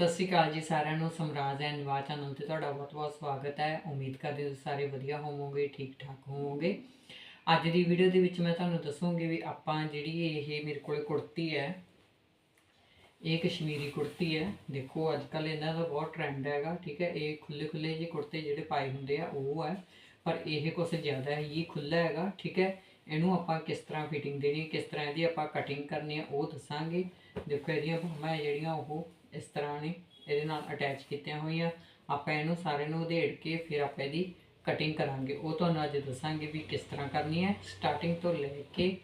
ਸਤਿ ਸ਼੍ਰੀ ਅਕਾਲ ਜੀ ਸਾਰਿਆਂ ਨੂੰ, ਸਮਰਾਜ ਐਂਡ ਨਿਵਾਜ ਚੈਨਲ ਤੇ ਤੁਹਾਡਾ ਬਹੁਤ-ਬਹੁਤ ਸਵਾਗਤ ਹੈ। ਉਮੀਦ ਕਰਦੇ ਹਾਂ ਤੁਸੀਂ ਸਾਰੇ ਵਧੀਆ ਹੋਵੋਗੇ ਠੀਕ ਠਾਕ ਹੋਵੋਗੇ। ਅੱਜ ਦੀ ਵੀਡੀਓ ਦੇ ਵਿੱਚ ਮੈਂ ਤੁਹਾਨੂੰ ਦੱਸੂਗੀ ਵੀ ਆਪਾਂ ਜਿਹੜੀ ਇਹ ਮੇਰੇ ਕੋਲੇ ਕੁੜਤੀ ਹੈ, ਇਹ ਕਸ਼ਮੀਰੀ ਕੁੜਤੀ ਹੈ। ਦੇਖੋ ਅੱਜ ਕੱਲ ਇਹਨਾਂ ਦਾ ਬਹੁਤ ਟ੍ਰੈਂਡ ਹੈਗਾ, ਠੀਕ ਹੈ। ਇਹ ਖੁੱਲੇ ਖੁੱਲੇ ਜਿਹੇ ਕੁੜਤੇ ਜਿਹੜੇ ਪਾਏ ਹੁੰਦੇ ਆ, ਉਹ ਹੈ। ਪਰ ਇਹ ਕੁਛ ਜ਼ਿਆਦਾ ਹੀ ਖੁੱਲਾ ਹੈਗਾ, ਠੀਕ ਹੈ। ਇਹਨੂੰ ਆਪਾਂ ਕਿਸ ਤਰ੍ਹਾਂ ਫਿਟਿੰਗ ਦੇਣੀ ਕਿਸ ਤਰ੍ਹਾਂ ਇਹਦੀ ਆਪਾਂ ਕਟਿੰਗ ਕਰਨੀ ਹੈ, ਉਹ ਦੱਸਾਂਗੇ। ਦੇਖੋ, ਇਹਦੀਆਂ ਬਾਹਾਂ ਜਿਹੜੀਆਂ, ਉਹ ਇਸ ਤਰ੍ਹਾਂ ਨੇ, ਇਹਦੇ ਨਾਲ ਅਟੈਚ ਕੀਤੀਆਂ ਹੋਈਆਂ। ਆਪਾਂ ਇਹਨੂੰ ਸਾਰੇ ਨੂੰ ਉਧੇੜ ਕੇ ਫਿਰ ਆਪਾਂ ਇਹਦੀ ਕਟਿੰਗ ਕਰਾਂਗੇ। ਉਹ ਤੁਹਾਨੂੰ ਅੱਜ ਦੱਸਾਂਗੇ ਵੀ ਕਿਸ ਤਰ੍ਹਾਂ ਕਰਨੀ ਹੈ। ਸਟਾਰਟਿੰਗ ਤੋਂ ਲੈ ਕੇ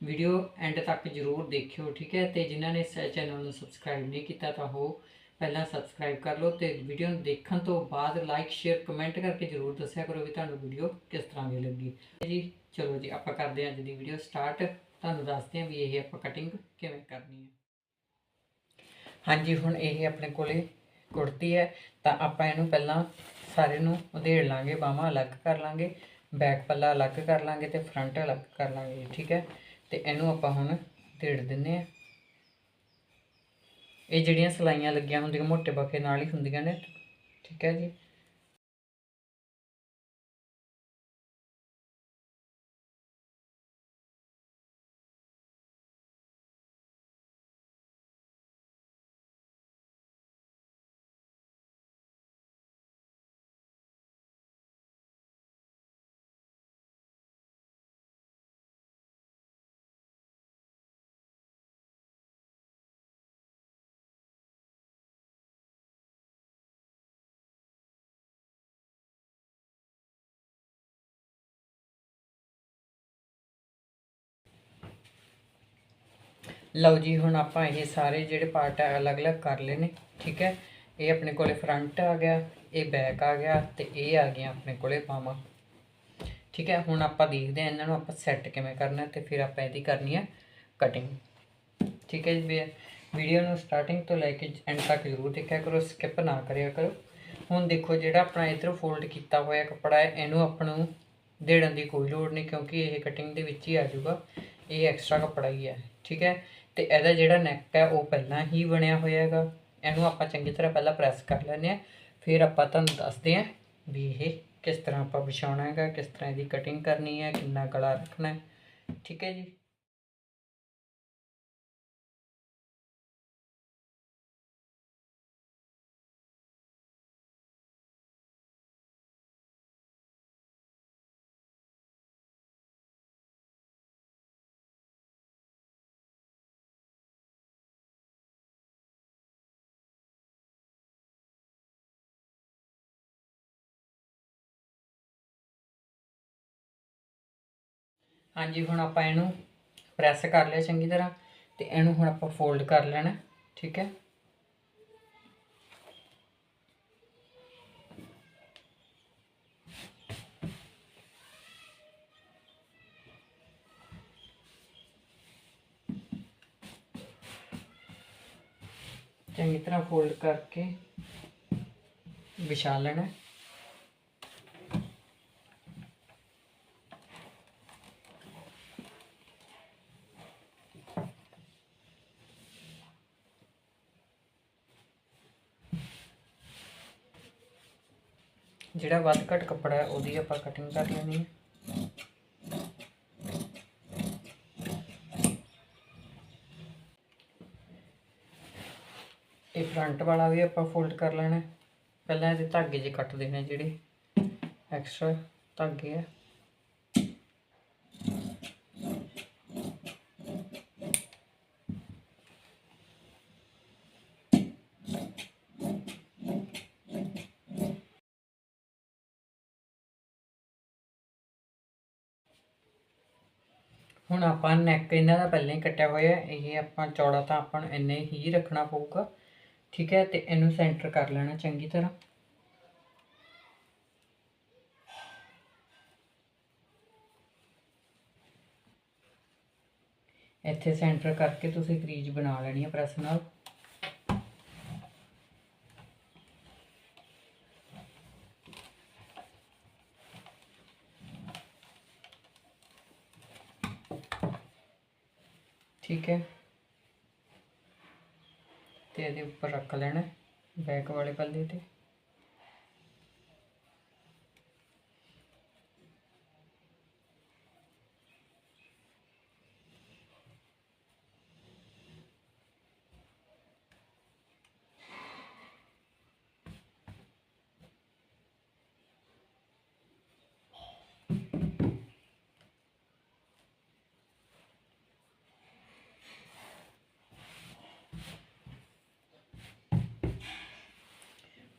ਵੀਡੀਓ ਐਂਡ ਤੱਕ ਜਰੂਰ ਦੇਖਿਓ, ਠੀਕ ਹੈ? ਤੇ ਜਿਨ੍ਹਾਂ ਨੇ ਇਸ ਚੈਨਲ ਨੂੰ ਸਬਸਕ੍ਰਾਈਬ ਨਹੀਂ ਕੀਤਾ ਤਾਂ ਉਹ ਪਹਿਲਾਂ ਸਬਸਕ੍ਰਾਈਬ ਕਰ ਲਓ ਤੇ ਵੀਡੀਓ ਨੂੰ ਦੇਖਣ ਤੋਂ ਬਾਅਦ ਲਾਈਕ ਸ਼ੇਅਰ ਕਮੈਂਟ ਕਰਕੇ ਜਰੂਰ ਦੱਸਿਆ ਕਰੋ ਵੀ ਤੁਹਾਨੂੰ ਵੀਡੀਓ ਕਿਸ ਤਰ੍ਹਾਂ ਦੀ ਲੱਗੀ। ਜੀ, ਚਲੋ ਜੀ, ਆਪਾਂ ਕਰਦੇ ਹਾਂ ਅੱਜ ਦੀ ਵੀਡੀਓ ਸਟਾਰਟ ਤੁਹਾਨੂੰ ਦੱਸਦੇ ਹਾਂ ਵੀ ਇਹ ਆਪਾਂ ਕਟਿੰਗ ਕਿਵੇਂ ਕਰਨੀ ਹੈ। ਹਾਂਜੀ, ਹੁਣ ਇਹ ਆਪਣੇ ਕੋਲੇ ਕੁੜਤੀ ਹੈ, ਤਾਂ ਆਪਾਂ ਇਹਨੂੰ ਪਹਿਲਾਂ ਸਾਰੇ ਨੂੰ ਉਧੇੜ ਲਾਂਗੇ, ਬਾਹਾਂ ਅਲੱਗ ਕਰ ਲਾਂਗੇ ਬੈਕ ਪੱਲਾ ਅਲੱਗ ਕਰ ਲਾਂਗੇ ਤੇ ਫਰੰਟ ਅਲੱਗ ਕਰ ਲਾਂਗੇ, ਠੀਕ ਹੈ? ਤੇ ਇਹਨੂੰ ਆਪਾਂ ਹੁਣ ਢੇੜ ਦਿੰਨੇ ਆ ਇਹ ਜਿਹੜੀਆਂ ਸਲਾਈਆਂ ਲੱਗੀਆਂ ਹੁੰਦੀਆਂ, ਮੋਟੇ ਬਖੇ ਨਾਲ ਹੀ ਹੁੰਦੀਆਂ ਨੇ, ਠੀਕ ਹੈ ਜੀ? ਲਓ ਜੀ, ਹੁਣ ਆਪਾਂ ਇਹ ਸਾਰੇ ਜਿਹੜੇ ਪਾਰਟ ਹੈ ਅਲੱਗ-ਅਲੱਗ ਕਰ ਲਏ ਨੇ, ਠੀਕ ਹੈ? ਇਹ ਆਪਣੇ ਕੋਲੇ ਫਰੰਟ ਆ ਗਿਆ, ਇਹ ਬੈਕ ਆ ਗਿਆ ਤੇ ਇਹ ਆ ਗਿਆ ਆਪਣੇ ਕੋਲੇ ਬਾਹਾਂ, ਠੀਕ ਹੈ? ਹੁਣ ਆਪਾਂ ਦੇਖਦੇ ਹਾਂ ਇਹਨਾਂ ਨੂੰ ਆਪਾਂ ਸੈੱਟ ਕਿਵੇਂ ਕਰਨਾ ਤੇ ਫਿਰ ਆਪਾਂ ਇਹਦੀ ਕਰਨੀ ਹੈ ਕਟਿੰਗ ਠੀਕ ਹੈ ਜੀ? ਵੀਡੀਓ ਨੂੰ ਸਟਾਰਟਿੰਗ ਤੋਂ ਲੈ ਕੇ ਐਂਡ ਤੱਕ ਜ਼ਰੂਰ ਦੇਖਿਆ ਕਰੋ ਸਕਿਪ ਨਾ ਕਰਿਆ ਕਰੋ। ਹੁਣ ਦੇਖੋ, ਜਿਹੜਾ ਆਪਣਾ ਇਧਰ ਫੋਲਡ ਕੀਤਾ ਹੋਇਆ ਕੱਪੜਾ ਹੈ, ਇਹਨੂੰ ਆਪਾਂ ਨੂੰ ਦੇੜਨ ਦੀ ਕੋਈ ਲੋੜ ਨਹੀਂ ਕਿਉਂਕਿ ਇਹ ਕਟਿੰਗ ਦੇ ਵਿੱਚ ਹੀ ਆ ਜਾਊਗਾ, ਇਹ ਐਕਸਟਰਾ ਕੱਪੜਾ ਹੀ ਹੈ, ਠੀਕ ਹੈ? ਤੇ ਇਹਦਾ ਜਿਹੜਾ ਨੈਕ ਹੈ, ਉਹ ਪਹਿਲਾਂ ਹੀ ਬਣਿਆ ਹੋਇਆ ਹੈਗਾ। ਇਹਨੂੰ ਆਪਾਂ ਚੰਗੀ ਤਰ੍ਹਾਂ ਪਹਿਲਾਂ ਪ੍ਰੈਸ ਕਰ ਲੈਂਦੇ ਆ ਫਿਰ ਆਪਾਂ ਤੁਹਾਨੂੰ ਦੱਸਦੇ ਆ ਵੀ ਇਹ ਕਿਸ ਤਰ੍ਹਾਂ ਆਪਾਂ ਵਿਛਾਉਣਾ ਹੈਗਾ, ਕਿਸ ਤਰ੍ਹਾਂ ਇਹਦੀ ਕਟਿੰਗ ਕਰਨੀ ਹੈ, ਕਿੰਨਾ ਗਲਾ ਰੱਖਣਾ ਹੈ। ਠੀਕ ਹੈ ਜੀ? ਹਾਂਜੀ, ਹੁਣ ਆਪਾਂ ਇਹਨੂੰ ਪ੍ਰੈਸ ਕਰ ਲਿਆ ਚੰਗੀ ਤਰ੍ਹਾਂ ਤੇ ਇਹਨੂੰ ਹੁਣ ਆਪਾਂ ਫੋਲਡ ਕਰ ਲੈਣਾ, ਠੀਕ ਹੈ? ਚੰਗੀ ਤਰ੍ਹਾਂ ਫੋਲਡ ਕਰਕੇ ਵਿਛਾ ਲੈਣਾ। ਜਿਹੜਾ ਵੱਧ ਘੱਟ ਕੱਪੜਾ ਹੈ, ਉਹਦੀ ਆਪਾਂ ਕਟਿੰਗ ਕਰ ਲੈਣੀ ਹੈ। ਇਹ ਫਰੰਟ ਵਾਲਾ ਵੀ ਆਪਾਂ ਫੋਲਡ ਕਰ ਲੈਣਾ ਪਹਿਲਾਂ ਇਹਦੇ ਧਾਗੇ ਜੇ ਕੱਟ ਦੇਣੇ ਜਿਹੜੇ। ਐਕਸਟਰਾ ਧਾਗੇ ਆ। ਹੁਣ ਆਪਾਂ ਨੈਕ ਇਹਨਾਂ ਦਾ ਪਹਿਲਾਂ ਹੀ ਕੱਟਿਆ ਹੋਇਆ ਇਹ ਆਪਾਂ ਚੌੜਾ ਤਾਂ ਆਪਾਂ ਨੂੰ ਇੰਨੇ ਹੀ ਰੱਖਣਾ ਪਊਗਾ, ਠੀਕ ਹੈ, ਤੇ ਇਹਨੂੰ ਸੈਂਟਰ ਕਰ ਲੈਣਾ ਚੰਗੀ ਤਰ੍ਹਾਂ। ਇੱਥੇ ਸੈਂਟਰ ਕਰਕੇ ਤੁਸੀਂ ਕਰੀਜ ਬਣਾ ਲੈਣੀ ਹੈ ਪ੍ਰੈਸ ਨਾਲ। ਠੀਕ ਹੈ ਤੇ ਇਹਦੇ ਉੱਪਰ ਰੱਖ ਲੈਣਾ ਬੈਕ ਵਾਲੇ ਪੱਲੇ ਤੇ।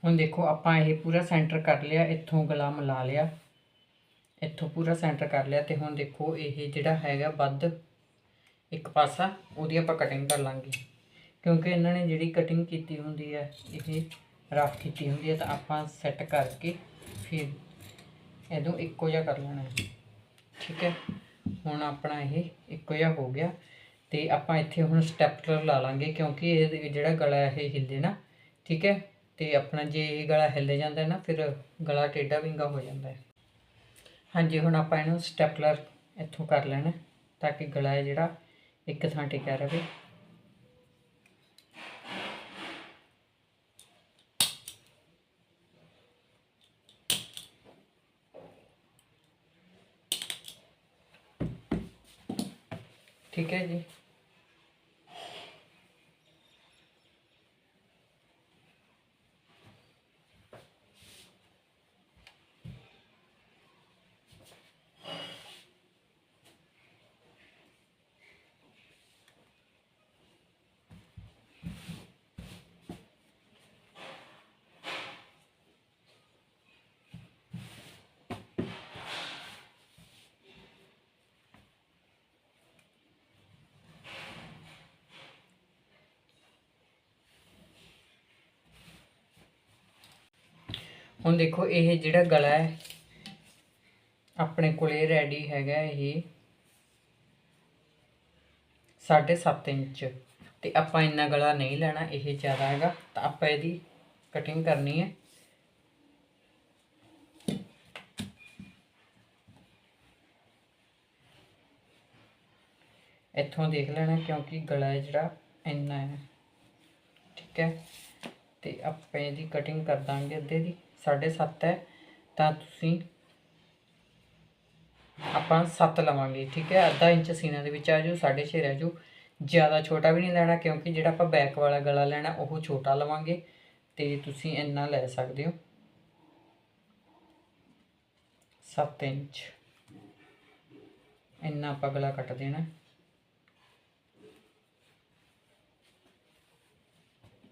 ਹੁਣ ਦੇਖੋ, ਆਪਾਂ ਇਹ ਪੂਰਾ ਸੈਂਟਰ ਕਰ ਲਿਆ, ਇੱਥੋਂ ਗਲਾ ਮਿਲਾ ਲਿਆ। ਇੱਥੋਂ ਪੂਰਾ ਸੈਂਟਰ ਕਰ ਲਿਆ ਤੇ ਹੁਣ ਦੇਖੋ, ਇਹ ਜਿਹੜਾ ਹੈਗਾ ਵੱਧ ਇੱਕ ਪਾਸਾ, ਉਹਦੀ ਆਪਾਂ ਕਟਿੰਗ ਕਰ ਲਾਂਗੇ। ਕਿਉਂਕਿ ਇਹਨਾਂ ਨੇ ਜਿਹੜੀ ਕਟਿੰਗ ਕੀਤੀ ਹੁੰਦੀ ਹੈ, ਇਹ ਰਫ ਕੀਤੀ ਹੁੰਦੀ ਹੈ, ਤਾਂ ਆਪਾਂ ਸੈੱਟ ਕਰਕੇ ਫਿਰ ਇਹਨੂੰ ਇੱਕੋ ਜਿਹਾ ਕਰ ਲੈਣਾ ਹੈ। ਠੀਕ ਹੈ? ਹੁਣ ਆਪਣਾ ਇਹ ਇੱਕੋ ਜਿਹਾ ਹੋ ਗਿਆ ਤੇ ਆਪਾਂ ਇੱਥੇ ਹੁਣ ਸਟੈਪਲਰ ਲਾ ਲਾਂਗੇ, ਕਿਉਂਕਿ ਇਹ ਜਿਹੜਾ ਗਲਾ ਇਹ ਹਿੱਲੇ ਨਾ। ਠੀਕ ਹੈ? ਤੇ ਆਪਣਾ ਜੇ ਇਹ ਗਲਾ ਹਿੱਲ ਜਾਂਦਾ ਨਾ, ਫਿਰ ਗਲਾ ਟੇਢਾ ਵਿੰਗਾ ਹੋ ਜਾਂਦਾ ਹੈ। ਹਾਂਜੀ, ਹੁਣ ਆਪਾਂ ਇਹਨੂੰ ਸਟੈਪਲਰ ਇੱਥੋਂ ਕਰ ਲੈਣਾ, ਤਾਂ ਕਿ ਗਲਾ ਹੈ ਜਿਹੜਾ ਇੱਕ ਥਾਂ ਟਿਕਿਆ ਰਹੇ ਠੀਕ ਹੈ ਜੀ। ਹੁਣ ਦੇਖੋ, ਇਹ ਜਿਹੜਾ ਗਲਾ ਹੈ, ਆਪਣੇ ਕੋਲੇ ਰੈਡੀ ਹੈਗਾ ਇਹ 7.5 ਇੰਚ। ਤੇ ਆਪਾਂ ਇੰਨਾ ਗਲਾ ਨਹੀਂ ਲੈਣਾ, ਇਹ ਜ਼ਿਆਦਾ ਹੈਗਾ। ਤਾਂ ਆਪਾਂ ਇਹਦੀ ਕਟਿੰਗ ਕਰਨੀ ਹੈ। ਇੱਥੋਂ ਦੇਖ ਲੈਣਾ, ਕਿਉਂਕਿ ਗਲਾ ਹੈ ਜਿਹੜਾ, ਇੰਨਾ ਹੈ। ਠੀਕ ਹੈ। ਤੇ ਆਪਾਂ ਇਹਦੀ ਕਟਿੰਗ ਕਰ ਦਾਂਗੇ ਅੱਧੇ ਦੀ। 7.5 ਹੈ, ਤਾਂ ਤੁਸੀਂ ਆਪਾਂ 7 ਲਵਾਂਗੇ, ਠੀਕ ਹੈ? ਅੱਧਾ ਇੰਚ ਸੀਨਾ ਦੇ ਵਿੱਚ ਆ ਜਾਓ 6.5 ਰਹਿ ਜਾਓ। ਜ਼ਿਆਦਾ ਛੋਟਾ ਵੀ ਨਹੀਂ ਲੈਣਾ, ਕਿਉਂਕਿ ਜਿਹੜਾ ਆਪਾਂ ਬੈਕ ਵਾਲਾ ਗਲਾ ਲੈਣਾ, ਉਹ ਛੋਟਾ ਲਵਾਂਗੇ, ਤੇ ਤੁਸੀਂ ਇੰਨਾ ਲੈ ਸਕਦੇ ਹੋ। 7 ਇੰਚ। ਇੰਨਾ ਆਪਾਂ ਗਲਾ ਕੱਟ ਦੇਣਾ।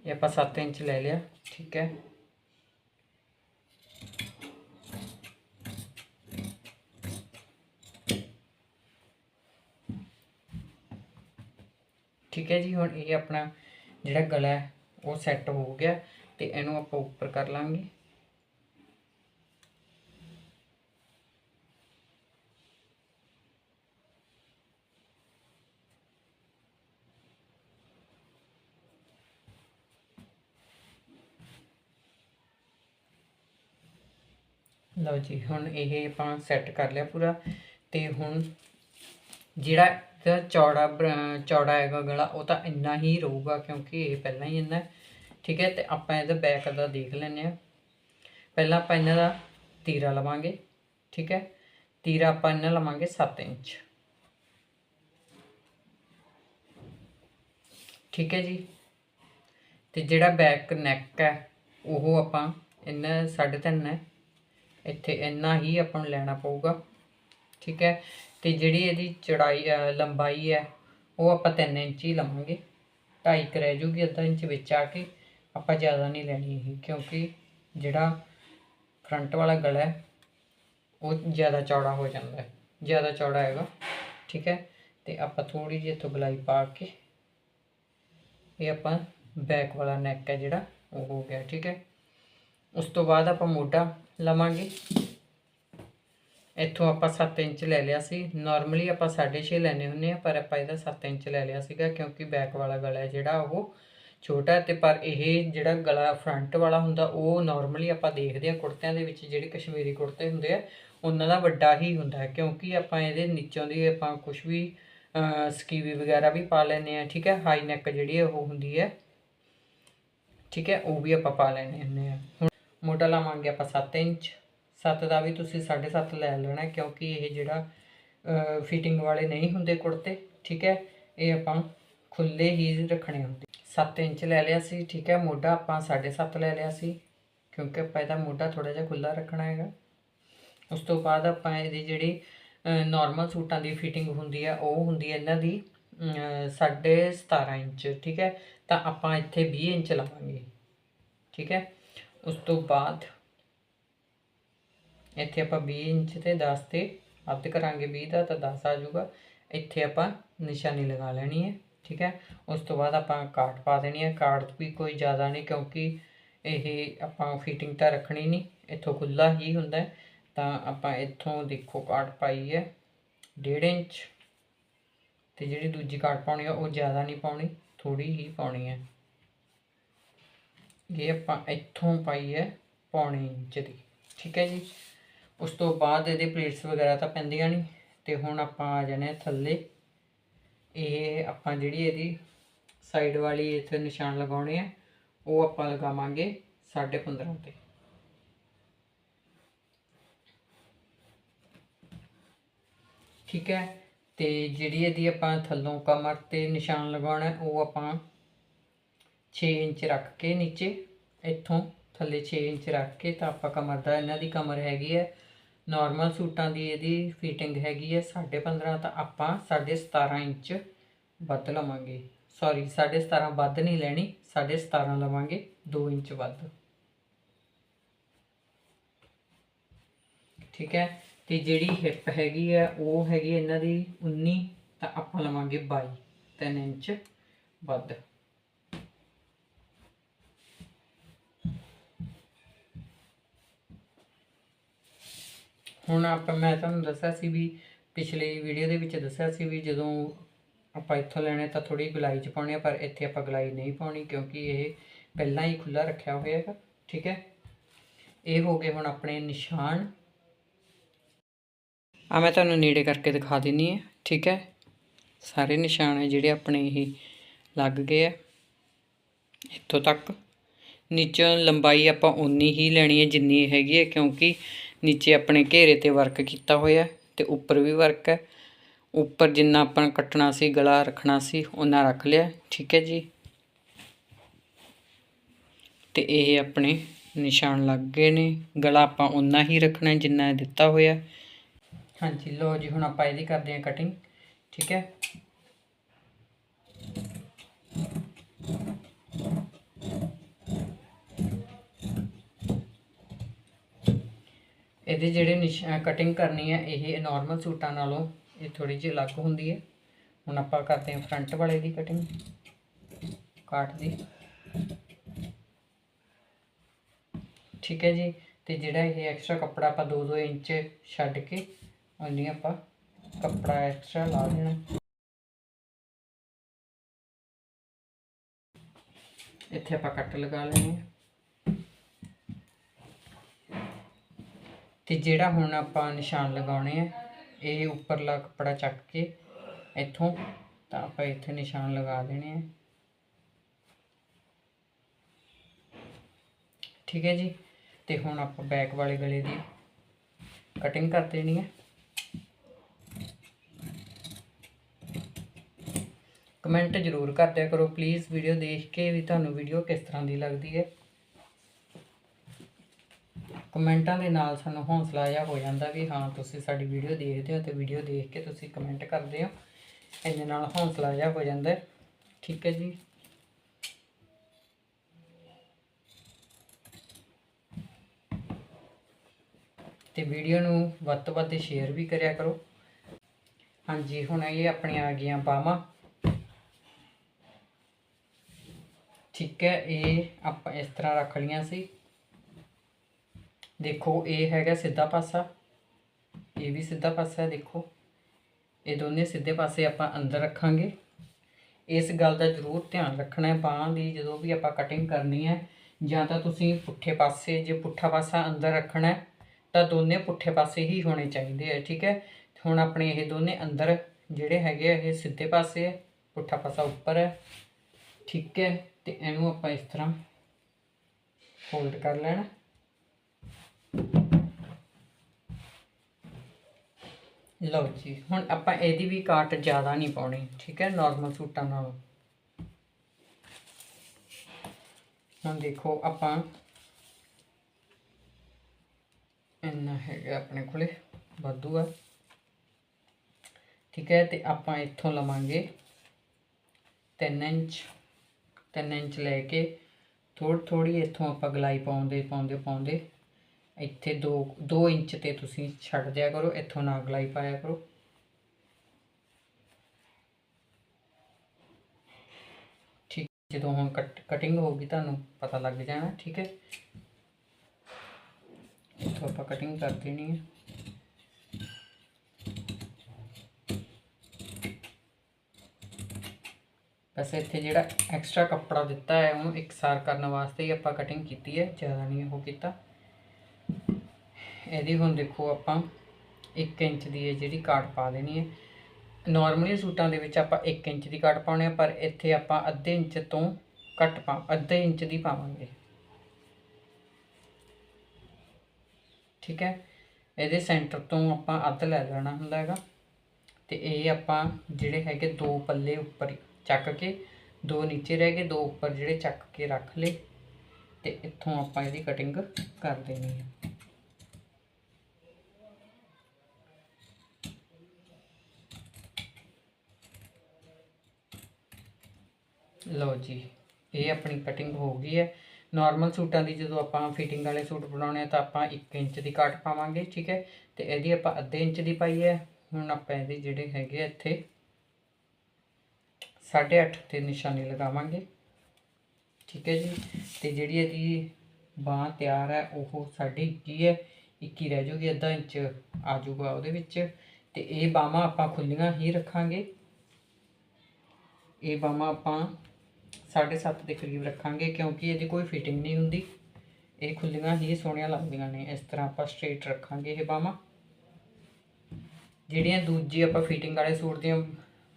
ਇਹ ਆਪਾਂ 7 ਇੰਚ ਲੈ ਲਿਆ, ਠੀਕ ਹੈ? ਠੀਕ ਹੈ ਜੀ, ਹੁਣ ਇਹ ਆਪਣਾ ਜਿਹੜਾ ਗਲਾ ਹੈ, ਉਹ ਸੈੱਟ ਹੋ ਗਿਆ ਤੇ ਇਹਨੂੰ ਆਪਾਂ ਉੱਪਰ ਕਰ ਲਾਂਗੇ। ਲਓ ਜੀ, ਹੁਣ ਇਹ ਆਪਾਂ ਸੈੱਟ ਕਰ ਲਿਆ ਪੂਰਾ ਤੇ ਹੁਣ ਜਿਹੜਾ ਇਹਦਾ ਚੌੜਾ ਬਰ- ਚੌੜਾ ਹੈਗਾ ਗਲਾ, ਉਹ ਤਾਂ ਇੰਨਾ ਹੀ ਰਹੂਗਾ ਕਿਉਂਕਿ ਇਹ ਪਹਿਲਾਂ ਹੀ ਇੰਨਾ ਠੀਕ ਹੈ, ਤੇ ਆਪਾਂ ਇਹਦਾ ਬੈਕ ਦਾ ਦੇਖ ਲੈਂਦੇ ਆ ਪਹਿਲਾਂ ਆਪਾਂ ਇਹਨਾਂ ਦਾ ਤੀਰਾ ਲਵਾਂਗੇ। ਠੀਕ ਹੈ, ਤੀਰਾ ਆਪਾਂ ਇਹਨਾਂ ਲਵਾਂਗੇ 7 ਇੰਚ। ਠੀਕ ਹੈ ਜੀ। ਤੇ ਜਿਹੜਾ ਬੈਕ ਨੈਕ ਹੈ, ਉਹ ਆਪਾਂ ਇਹਨਾਂ 3.5 ਹੈ। ਇੱਥੇ ਇੰਨਾ ਹੀ ਆਪਾਂ ਨੂੰ ਲੈਣਾ ਪਊਗਾ। ਠੀਕ ਹੈ ਤੇ ਜਿਹੜੀ ਇਹਦੀ ਚੜਾਈ ਲੰਬਾਈ ਹੈ, ਉਹ ਆਪਾਂ 3 ਇੰਚ ਹੀ ਲਵਾਂਗੇ। 2.5 ਕੁ ਰਹਿ ਜੂਗੀ ਅੱਧਾ ਇੰਚ ਵਿੱਚ ਆ ਕੇ। ਆਪਾਂ ਜ਼ਿਆਦਾ ਨਹੀਂ ਲੈਣੀ ਇਹ, ਕਿਉਂਕਿ ਜਿਹੜਾ ਫਰੰਟ ਵਾਲਾ ਗਲਾ ਹੈ, ਉਹ ਜ਼ਿਆਦਾ ਚੌੜਾ ਹੋ ਜਾਂਦਾ ਹੈ। ਜ਼ਿਆਦਾ ਚੌੜਾ ਹੈਗਾ, ਠੀਕ ਹੈ? ਤੇ ਆਪਾਂ ਥੋੜੀ ਜਿਹੀ ਇੱਥੋਂ ਗਲਾਈ ਪਾ ਕੇ, ਇਹ ਆਪਾਂ ਬੈਕ ਵਾਲਾ ਨੈਕ ਹੈ ਜਿਹੜਾ, ਉਹ ਹੋ ਗਿਆ, ਠੀਕ ਹੈ? ਉਸ ਤੋਂ ਬਾਅਦ ਆਪਾਂ ਮੋਢਾ ਲਵਾਂਗੇ। ਇੱਥੋਂ ਆਪਾਂ 7 ਇੰਚ ਲੈ ਲਿਆ ਸੀ। ਨਾਰਮਲੀ ਆਪਾਂ 6.5 ਲੈਣੇ ਹੁੰਦੇ ਆ ਪਰ ਆਪਾਂ ਇਹਦਾ 7 ਇੰਚ ਲੈ ਲਿਆ ਸੀਗਾ ਕਿਉਂਕਿ ਬੈਕ ਵਾਲਾ ਗਲਾ ਹੈ ਜਿਹੜਾ ਉਹ ਛੋਟਾ ਹੈ ਤੇ ਪਰ ਇਹ ਜਿਹੜਾ ਗਲਾ ਫਰੰਟ ਵਾਲਾ ਹੁੰਦਾ, ਉਹ ਨਾਰਮਲੀ ਆਪਾਂ ਦੇਖਦੇ ਆ ਕੁੜਤਿਆਂ ਦੇ ਵਿੱਚ, ਜਿਹੜੇ ਕਸ਼ਮੀਰੀ ਕੁੜਤੇ ਹੁੰਦੇ ਆ, ਉਹਨਾਂ ਦਾ ਵੱਡਾ ਹੀ ਹੁੰਦਾ ਹੈ ਕਿਉਂਕਿ ਆਪਾਂ ਇਹਦੇ ਨੀਚੋਂ ਦੀ ਆਪਾਂ ਕੁਝ ਵੀ ਸਕੀਵੀ ਵਗੈਰਾ ਵੀ ਪਾ ਲੈਂਦੇ ਆ ਠੀਕ ਹੈ? ਹਾਈ ਨੈਕ ਜਿਹੜੀ ਉਹ ਹੁੰਦੀ ਹੈ, ਠੀਕ ਹੈ? ਉਹ ਵੀ ਆਪਾਂ ਪਾ ਲੈਣੇ ਹੁੰਦੇ ਆ ਹੁਣ ਮੋਢਾ ਲਾਵਾਂਗੇ ਆਪਾਂ 7 ਇੰਚ। 7 ਦਾ ਵੀ ਤੁਸੀਂ 7.5 ਲੈ ਲੈਣਾ ਕਿਉਂਕਿ ਇਹ ਜਿਹੜਾ ਫਿਟਿੰਗ ਵਾਲੇ ਨਹੀਂ ਹੁੰਦੇ ਕੁੜਤੇ ਠੀਕ ਹੈ? ਇਹ ਆਪਾਂ ਖੁੱਲੇ ਹੀ ਰੱਖਣੇ ਹੁੰਦੇ। 7 ਇੰਚ ਲੈ ਲਿਆ ਸੀ ਠੀਕ ਹੈ? ਮੋਢਾ ਆਪਾਂ 7.5 ਲੈ ਲਿਆ ਸੀ ਕਿਉਂਕਿ ਆਪਾਂ ਇਹਦਾ ਮੋਢਾ ਥੋੜਾ ਜਿਹਾ ਖੁੱਲਾ ਰੱਖਣਾ ਹੈਗਾ। ਉਸ ਤੋਂ ਬਾਅਦ ਆਪਾਂ ਇਹਦੀ ਜਿਹੜੀ ਨਾਰਮਲ ਸੂਟਾਂ ਦੀ ਫਿਟਿੰਗ ਹੁੰਦੀ ਹੈ ਉਹ ਹੁੰਦੀ ਹੈ ਇਹਨਾਂ ਦੀ ਅਮ, ਸਾਢੇ 17 ਇੰਚ ਠੀਕ ਹੈ? ਤਾਂ ਆਪਾਂ ਇੱਥੇ 20 ਇੰਚ ਲਾਵਾਂਗੇ ਠੀਕ ਹੈ? ਉਸ ਤੋਂ ਬਾਅਦ ਇੱਥੇ ਆਪਾਂ 20 ਇੰਚ ਤੇ 10 ਤੇ ਅੱਧ ਕਰਾਂਗੇ 20 ਦਾ, ਤਾਂ 10 ਆ ਜਾਊਗਾ। ਇੱਥੇ ਆਪਾਂ ਨਿਸ਼ਾਨੀ ਲਗਾ ਲੈਣੀ ਹੈ, ਠੀਕ ਹੈ? ਉਸ ਤੋਂ ਬਾਅਦ ਆਪਾਂ ਕਾਟ ਪਾ ਦੇਣੀ ਹੈ। ਕਾਟ ਵੀ ਕੋਈ ਜ਼ਿਆਦਾ ਨਹੀਂ, ਕਿਉਂਕਿ ਇਹ ਆਪਾਂ ਫਿਟਿੰਗ ਤਾਂ ਰੱਖਣੀ ਨਹੀਂ, ਇੱਥੋਂ ਖੁੱਲਾ ਹੀ ਹੁੰਦਾ ਤਾਂ ਆਪਾਂ ਇੱਥੋਂ ਦੇਖੋ ਕਾਟ ਪਾਈ ਹੈ 1.5 ਇੰਚ। ਤੇ ਜਿਹੜੀ ਦੂਜੀ ਕਾਟ ਪਾਉਣੀ ਆ, ਉਹ ਜ਼ਿਆਦਾ ਨਹੀਂ ਪਾਉਣੀ ਥੋੜੀ ਹੀ ਪਾਉਣੀ ਹੈ। ਇਹ ਆਪਾਂ ਇੱਥੋਂ ਪਾਈ ਹੈ, ਪੌਣੀ ਇੰਚ ਦੀ, ਠੀਕ ਹੈ ਜੀ? ਉਸ ਤੋਂ ਬਾਅਦ ਇਹਦੇ ਪਲੇਟਸ ਵਗੈਰਾ ਤਾਂ ਪੈਂਦੀਆਂ ਨਹੀਂ ਤੇ ਹੁਣ ਆਪਾਂ ਆ ਜਾਣੇ ਆ ਥੱਲੇ। ਇਹ ਆਪਾਂ ਜਿਹੜੀ ਇਹਦੀ ਸਾਈਡ ਵਾਲੀ ਇੱਥੇ ਨਿਸ਼ਾਨ ਲਗਾਉਣੇ ਆ, ਉਹ ਆਪਾਂ ਲਗਾਵਾਂਗੇ 15.5 ਤੇ। ਠੀਕ ਹੈ? ਤੇ ਜਿਹੜੀ ਇਹਦੀ ਆਪਾਂ ਥੱਲੋਂ ਕਮਰ ਤੇ ਨਿਸ਼ਾਨ ਲਗਾਉਣਾ, ਉਹ ਆਪਾਂ 6 ਇੰਚ ਰੱਖ ਕੇ ਨੀਚੇ, ਇੱਥੋਂ ਥੱਲੇ 6 ਇੰਚ ਰੱਖ ਕੇ ਤਾਂ ਆਪਾਂ ਕਮਰ ਦਾ, ਇਹਨਾਂ ਦੀ ਕਮਰ ਹੈਗੀ ਹੈ ਨਾਰਮਲ ਸੂਟਾਂ ਦੀ ਇਹਦੀ ਫਿਟਿੰਗ ਹੈਗੀ ਹੈ 15.5 ਤਾਂ ਆਪਾਂ 17.5 ਇੰਚ ਵੱਧ ਲਵਾਂਗੇ। ਸੌਰੀ 17.5 ਵੱਧ ਨਹੀਂ ਲੈਣੀ 17.5 ਲਵਾਂਗੇ 2 ਇੰਚ ਵੱਧ। ਠੀਕ ਹੈ? ਤੇ ਜਿਹੜੀ ਹਿੱਪ ਹੈਗੀ ਹੈ, ਉਹ ਹੈਗੀ ਇਹਨਾਂ ਦੀ 19 ਤਾਂ ਆਪਾਂ ਲਵਾਂਗੇ 22 3 ਇੰਚ ਵੱਧ। ਹੁਣ ਆਪਾਂ ਮੈਂ ਤੁਹਾਨੂੰ ਦੱਸਿਆ ਸੀ ਵੀ ਪਿਛਲੀ ਵੀਡੀਓ ਦੇ ਵਿੱਚ ਦੱਸਿਆ ਸੀ ਵੀ ਜਦੋਂ ਆਪਾਂ ਇੱਥੋਂ ਲੈਣੇ ਤਾਂ ਥੋੜੀ ਗਲਾਈ ਚ ਪਾਉਣੀ ਆ, ਪਰ ਇੱਥੇ ਆਪਾਂ ਗਲਾਈ ਨਹੀਂ ਪਾਉਣੀ ਕਿਉਂਕਿ ਇਹ ਪਹਿਲਾਂ ਹੀ ਖੁੱਲਾ ਰੱਖਿਆ ਹੋਇਆ ਹੈਗਾ, ਠੀਕ ਹੈ? ਇਹ ਹੋ ਗਏ ਹੁਣ ਆਪਣੇ ਨਿਸ਼ਾਨ। ਆ ਮੈਂ ਤੁਹਾਨੂੰ ਨੇੜੇ ਕਰਕੇ ਦਿਖਾ ਦਿੰਨੀ ਹੈ, ਠੀਕ ਹੈ? ਸਾਰੇ ਨਿਸ਼ਾਨ ਹੈ ਜਿਹੜੇ ਆਪਣੇ ਇਹ ਲੱਗ ਗਏ ਆ, ਇੱਥੋਂ ਤੱਕ। ਨੀਚੋਂ ਲੰਬਾਈ ਆਪਾਂ ਉਨੀ ਹੀ ਲੈਣੀ ਹੈ ਜਿੰਨੀ ਹੈਗੀ ਹੈ, ਕਿਉਂਕਿ ਨੀਚੇ ਆਪਣੇ ਘੇਰੇ ਤੇ ਵਰਕ ਕੀਤਾ ਹੋਇਆ ਹੈ ਤੇ ਉੱਪਰ ਵੀ ਵਰਕ ਹੈ। ਉੱਪਰ ਜਿੰਨਾ ਆਪਾਂ ਕੱਟਣਾ ਸੀ, ਗਲਾ ਰੱਖਣਾ ਸੀ ਉਹਨਾਂ ਰੱਖ ਲਿਆ ਠੀਕ ਹੈ ਜੀ। ਤੇ ਇਹ ਆਪਣੇ ਨਿਸ਼ਾਨ ਲੱਗ ਗਏ ਨੇ। ਗਲਾ ਆਪਾਂ ਉਨਾ ਹੀ ਰੱਖਣਾ ਜਿੰਨਾ ਦਿੱਤਾ ਹੋਇਆ ਹਾਂਜੀ ਲੋ ਜੀ, ਹੁਣ ਆਪਾਂ ਇਹਦੀ ਕਰਦੇ ਹਾਂ ਕਟਿੰਗ ਠੀਕ ਹੈ। ਇਹਦੇ ਜਿਹੜੇ ਨਿਸ਼ਾਨ ਕਟਿੰਗ ਕਰਨੀ ਹੈ ਇਹ ਨਾਰਮਲ ਸੂਟਾਂ ਨਾਲੋਂ ਇਹ ਥੋੜੀ ਜਿਹੀ ਅਲੱਗ ਹੁੰਦੀ ਹੈ ਹੁਣ ਆਪਾਂ ਕਰਦੇ ਹਾਂ ਫਰੰਟ ਵਾਲੇ ਦੀ ਕਟਿੰਗ ਕਾਟ ਦੀ। ਠੀਕ ਹੈ ਜੀ, ਤੇ ਜਿਹੜਾ ਇਹ ਐਕਸਟਰਾ ਕੱਪੜਾ ਆਪਾਂ 2-2 ਇੰਚ ਛੱਡ ਕੇ ਉਹਨੀ ਆਪਾਂ ਕੱਪੜਾ ਐਕਸਟਰਾ ਲਾ ਦੇਣਾ। ਇੱਥੇ ਆਪਾਂ ਕੱਟ ਲਗਾ ਲੈਣੇ ਆ ਤੇ ਜਿਹੜਾ ਹੁਣ ਆਪਾਂ ਨਿਸ਼ਾਨ ਲਗਾਉਣੇ ਆ, ਇਹ ਉੱਪਰਲਾ ਕੱਪੜਾ ਚੱਕ ਕੇ ਇੱਥੋਂ ਤਾਂ ਆਪਾਂ ਇੱਥੇ ਨਿਸ਼ਾਨ ਲਗਾ ਦੇਣੇ ਆ। ਠੀਕ ਹੈ ਜੀ? ਤੇ ਹੁਣ ਆਪਾਂ ਬੈਕ ਵਾਲੇ ਗਲੇ ਦੀ ਕਟਿੰਗ ਕਰ ਦੇਣੀ ਹੈ ਕਮੈਂਟ ਜ਼ਰੂਰ ਕਰਦਿਆ ਕਰੋ ਪਲੀਜ਼ ਵੀਡੀਓ ਦੇਖ ਕੇ ਵੀ ਤੁਹਾਨੂੰ ਵੀਡੀਓ ਕਿਸ ਤਰ੍ਹਾਂ ਦੀ ਲੱਗਦੀ ਹੈ। ਕਮੈਂਟਾਂ ਦੇ ਨਾਲ ਸਾਨੂੰ ਹੌਸਲਾ ਜਿਹਾ ਹੋ ਜਾਂਦਾ ਵੀ ਹਾਂ, ਤੁਸੀਂ ਸਾਡੀ ਵੀਡੀਓ ਦੇਖਦੇ ਹੋ ਤੇ ਵੀਡੀਓ ਦੇਖ ਕੇ ਤੁਸੀਂ ਕਮੈਂਟ ਕਰਦੇ ਹੋ। ਇਹਦੇ ਨਾਲ ਹੌਸਲਾ ਜਿਹਾ ਹੋ ਜਾਂਦਾ। ਠੀਕ ਹੈ ਜੀ। ਤੇ ਵੀਡੀਓ ਨੂੰ ਵੱਧ ਤੋਂ ਵੱਧ ਸ਼ੇਅਰ ਵੀ ਕਰਿਆ ਕਰੋ। ਹਾਂਜੀ, ਹੁਣ ਇਹ ਆਪਣੀਆਂ ਆ ਗਈਆਂ ਬਾਹਾਂ। ਠੀਕ ਹੈ, ਇਹ ਆਪਾਂ ਇਸ ਤਰ੍ਹਾਂ ਰੱਖ ਲਈਆਂ ਸੀ। ਦੇਖੋ, ਇਹ ਹੈਗਾ ਸਿੱਧਾ ਪਾਸਾ। ਇਹ ਵੀ ਸਿੱਧਾ ਪਾਸਾ ਹੈ, ਦੇਖੋ। ਇਹ ਦੋਨੇ ਸਿੱਧੇ ਪਾਸੇ ਆਪਾਂ ਅੰਦਰ ਰੱਖਾਂਗੇ। ਇਸ ਗੱਲ ਦਾ ਜ਼ਰੂਰ ਧਿਆਨ ਰੱਖਣਾ ਹੈ। ਬਾਹਾਂ ਦੀ ਜਦੋਂ ਵੀ ਆਪਾਂ ਕਟਿੰਗ ਕਰਨੀ ਹੈ, ਜਾਂ ਤਾਂ ਤੁਸੀਂ ਪੁੱਠੇ ਪਾਸੇ, ਜੇ ਪੁੱਠਾ ਪਾਸਾ ਅੰਦਰ ਰੱਖਣਾ ਹੈ, ਤਾਂ ਦੋਨੇ ਪੁੱਠੇ ਪਾਸੇ ਹੀ ਹੋਣੇ ਚਾਹੀਦੇ ਆ ਠੀਕ ਹੈ? ਹੁਣ ਆਪਣੇ ਇਹ ਦੋਨੇ ਅੰਦਰ ਜਿਹੜੇ ਹੈਗੇ ਆ, ਇਹ ਸਿੱਧੇ ਪਾਸੇ ਹੈ, ਪੁੱਠਾ ਪਾਸਾ ਉੱਪਰ ਹੈ, ਠੀਕ ਹੈ? ਤੇ ਇਹਨੂੰ ਆਪਾਂ ਇਸ ਤਰ੍ਹਾਂ ਫੋਲਡ ਕਰ ਲੈਣਾ। ਲਓ ਜੀ, ਹੁਣ ਆਪਾਂ ਇਹਦੀ ਵੀ ਕਾਟ ਜ਼ਿਆਦਾ ਨਹੀਂ ਪਾਉਣੀ, ਠੀਕ ਹੈ ਨਾਰਮਲ ਸੂਟਾਂ ਨਾਲੋਂ। ਹੁਣ ਦੇਖੋ ਆਪਾਂ, ਇੰਨਾ ਹੈਗਾ ਆਪਣੇ ਕੋਲੇ, ਵਾਧੂ ਆ। ਠੀਕ ਹੈ, ਤੇ ਆਪਾਂ ਇੱਥੋਂ ਲਵਾਂਗੇ 3 ਇੰਚ 3 ਇੰਚ ਲੈ ਕੇ ਥੋੜੀ ਥੋੜੀ ਇੱਥੋਂ ਆਪਾਂ ਗਲਾਈ ਪਾਉਂਦੇ ਪਾਉਂਦੇ ਪਾਉਂਦੇ ਇੱਥੇ 2 2 ਇੰਚ ਤੇ ਤੁਸੀਂ ਛੱਡ ਦਿਆ ਕਰੋ, ਇੱਥੋਂ ਨਾ ਗਲਾਈ ਪਾਇਆ ਕਰੋ। ਠੀਕ, ਜਦੋਂ ਹੁਣ ਕਟ ਕਟਿੰਗ ਹੋਊਗੀ ਤੁਹਾਨੂੰ ਪਤਾ ਲੱਗ ਜਾਣਾ, ਠੀਕ ਹੈ? ਇੱਥੋਂ ਆਪਾਂ ਕਟਿੰਗ ਕਰ ਦੇਣੀ ਹੈ। ਵੈਸੇ ਇੱਥੇ ਜਿਹੜਾ ਐਕਸਟਰਾ ਕੱਪੜਾ ਦਿੱਤਾ ਹੈ, ਉਹਨੂੰ ਇਕਸਾਰ ਕਰਨ ਵਾਸਤੇ ਹੀ ਆਪਾਂ ਕਟਿੰਗ ਕੀਤੀ ਹੈ, ਜ਼ਿਆਦਾ ਨਹੀਂ ਉਹ ਕੀਤਾ। ਇਹਦੀ ਹੁਣ ਦੇਖੋ ਆਪਾਂ 1 ਇੰਚ ਦੀ ਹੈ ਜਿਹੜੀ ਕਾਟ ਪਾ ਦੇਣੀ ਹੈ। ਨਾਰਮਲੀ ਸੂਟਾਂ ਦੇ ਵਿੱਚ ਆਪਾਂ 1 ਇੰਚ ਦੀ ਕਾਟ ਪਾਉਣੇ ਹੈ, ਪਰ ਇੱਥੇ ਆਪਾਂ ਅੱਧੇ ਇੰਚ ਤੋਂ ਘੱਟ ਪਾ, ਅੱਧੇ ਇੰਚ ਦੀ ਪਾਵਾਂਗੇ। ਠੀਕ ਹੈ? ਇਹਦੇ ਸੈਂਟਰ ਤੋਂ ਆਪਾਂ ਅੱਧ ਲੈ ਲੈਣਾ ਹੁੰਦਾ ਹੈਗਾ। ਤੇ ਇਹ ਆਪਾਂ ਜਿਹੜੇ ਹੈਗੇ ਦੋ ਪੱਲੇ ਉੱਪਰ ਚੱਕ ਕੇ, ਦੋ ਨੀਚੇ ਰਹਿ ਗਏ, ਦੋ ਉੱਪਰ ਜਿਹੜੇ ਚੱਕ ਕੇ ਰੱਖ ਲਏ। ਤੇ ਇੱਥੋਂ ਆਪਾਂ ਇਹਦੀ ਕਟਿੰਗ ਕਰ ਦੇਣੀ ਹੈ। ਲਓ ਜੀ, ਇਹ ਆਪਣੀ ਕਟਿੰਗ ਹੋ ਗਈ ਹੈ। ਨਾਰਮਲ ਸੂਟਾਂ ਦੀ ਜਦੋਂ ਆਪਾਂ ਫਿਟਿੰਗ ਵਾਲੇ ਸੂਟ ਬਣਾਉਣੇ ਆ ਤਾਂ ਆਪਾਂ 1 ਇੰਚ ਦੀ ਕਾਟ ਪਾਵਾਂਗੇ, ਠੀਕ ਹੈ? ਤੇ ਇਹਦੀ ਆਪਾਂ ਅੱਧੇ ਇੰਚ ਦੀ ਪਾਈ ਹੈ। ਹੁਣ ਆਪਾਂ ਇਹਦੇ ਜਿਹੜੇ ਹੈਗੇ ਆ ਇੱਥੇ 8.5 ਤੇ ਨਿਸ਼ਾਨੀ ਲਗਾਵਾਂਗੇ, ਠੀਕ ਹੈ ਜੀ? ਤੇ ਜਿਹੜੀ ਇਹਦੀ ਬਾਹ ਤਿਆਰ ਹੈ, ਉਹ ਸਾਡੀ 21 ਹੈ। 21 ਰਹਿ ਜੂਗੀ, ਅੱਧਾ ਇੰਚ ਆ ਜਾਊਗਾ ਉਹਦੇ ਵਿੱਚ। ਤੇ ਇਹ ਬਾਹਾਂ ਆਪਾਂ ਖੁੱਲੀਆਂ ਹੀ ਰੱਖਾਂਗੇ। ਇਹ ਬਾਹਾਂ ਆਪਾਂ 7.5 ਦੇ ਕਰੀਬ ਰੱਖਾਂਗੇ ਕਿਉਂਕਿ ਇਹਦੀ ਕੋਈ ਫਿਟਿੰਗ ਨਹੀਂ ਹੁੰਦੀ। ਇਹ ਖੁੱਲੀਆਂ ਹੀ ਸੋਹਣੀਆਂ ਲੱਗਦੀਆਂ ਨੇ। ਇਸ ਤਰ੍ਹਾਂ ਆਪਾਂ ਸਟ੍ਰੇਟ ਰੱਖਾਂਗੇ ਇਹ ਬਾਹਾਂ। ਜਿਹੜੀਆਂ ਦੂਜੀ ਆਪਾਂ ਫਿਟਿੰਗ ਵਾਲੇ ਸੂਟ ਦੀਆਂ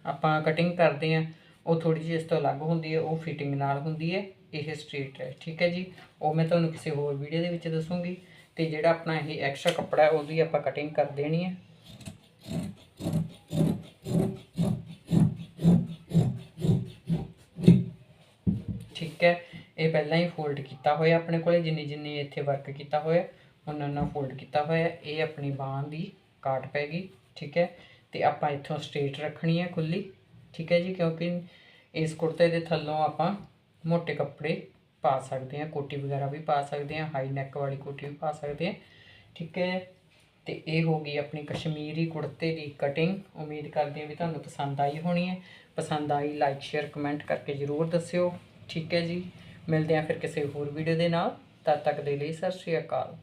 ਆਪਾਂ ਕਟਿੰਗ ਕਰਦੇ ਆ ਉਹ ਥੋੜੀ ਜਿਹੀ ਇਸ ਤੋਂ ਅਲੱਗ ਹੁੰਦੀ ਹੈ, ਉਹ ਫਿਟਿੰਗ ਨਾਲ ਹੁੰਦੀ ਹੈ। ਇਹ ਸਟ੍ਰੇਟ ਹੈ, ਠੀਕ ਹੈ ਜੀ? ਉਹ ਮੈਂ ਤੁਹਾਨੂੰ ਕਿਸੇ ਹੋਰ ਵੀਡੀਓ ਦੇ ਵਿੱਚ ਦੱਸੂਗੀ ਤੇ ਜਿਹੜਾ ਆਪਣਾ ਇਹ ਐਕਸਟਰਾ ਕੱਪੜਾ ਹੈ ਉਹਦੀ ਆਪਾਂ ਕਟਿੰਗ ਕਰ ਦੇਣੀ ਹੈ। ਠੀਕ ਹੈ, ਇਹ ਪਹਿਲਾਂ ਹੀ ਫੋਲਡ ਕੀਤਾ ਹੋਇਆ, ਆਪਣੇ ਕੋਲੇ ਜਿੰਨੀ ਜਿੰਨੀ ਇੱਥੇ ਵਰਕ ਕੀਤਾ ਹੋਇਆ ਉਹਨਾਂ ਨਾਲ ਫੋਲਡ ਕੀਤਾ ਹੋਇਆ, ਇਹ ਆਪਣੀ ਬਾਹਾਂ ਦੀ ਕਾਟ ਪੈ ਠੀਕ ਹੈ, ਤੇ ਆਪਾਂ ਇੱਥੋਂ ਸਟ੍ਰੇਟ ਰੱਖਣੀ ਹੈ ਖੁੱਲੀ ਠੀਕ ਹੈ ਜੀ, ਕਿਉਂਕਿ ਇਸ ਕੁੜਤੇ ਦੇ ਥੱਲੋਂ ਆਪਾਂ ਮੋٹے ਕੱਪੜੇ ਪਾ ਸਕਦੇ ਹਾਂ, ਕੋਟੀ ਵਗੈਰਾ ਵੀ ਪਾ ਸਕਦੇ ਹਾਂ ਹਾਈ ਨੈਕ ਵਾਲੀ ਕੋਟੀ ਵੀ ਪਾ ਸਕਦੇ ਹਾਂ, ਠੀਕ ਹੈ, ਤੇ ਇਹ ਹੋ ਗਈ ਆਪਣੀ ਕਸ਼ਮੀਰੀ ਕੁੜਤੇ ਦੀ ਕਟਿੰਗ ਉਮੀਦ ਕਰਦੇ ਹਾਂ ਵੀ ਤੁਹਾਨੂੰ ਪਸੰਦ ਆਈ ਹੋਣੀ ਹੈ, ਪਸੰਦ ਆਈ ਲਾਈਕ ਸ਼ੇਅਰ ਕਮੈਂਟ ਕਰਕੇ ਜ਼ਰੂਰ ਦੱਸਿਓ। ਠੀਕ ਹੈ ਜੀ, ਮਿਲਦੇ ਹਾਂ ਫਿਰ ਕਿਸੇ ਹੋਰ ਵੀਡੀਓ ਦੇ ਨਾਲ, ਤਦ ਤੱਕ ਦੇ ਲਈ ਸਤਿ ਸ਼੍ਰੀ ਅਕਾਲ।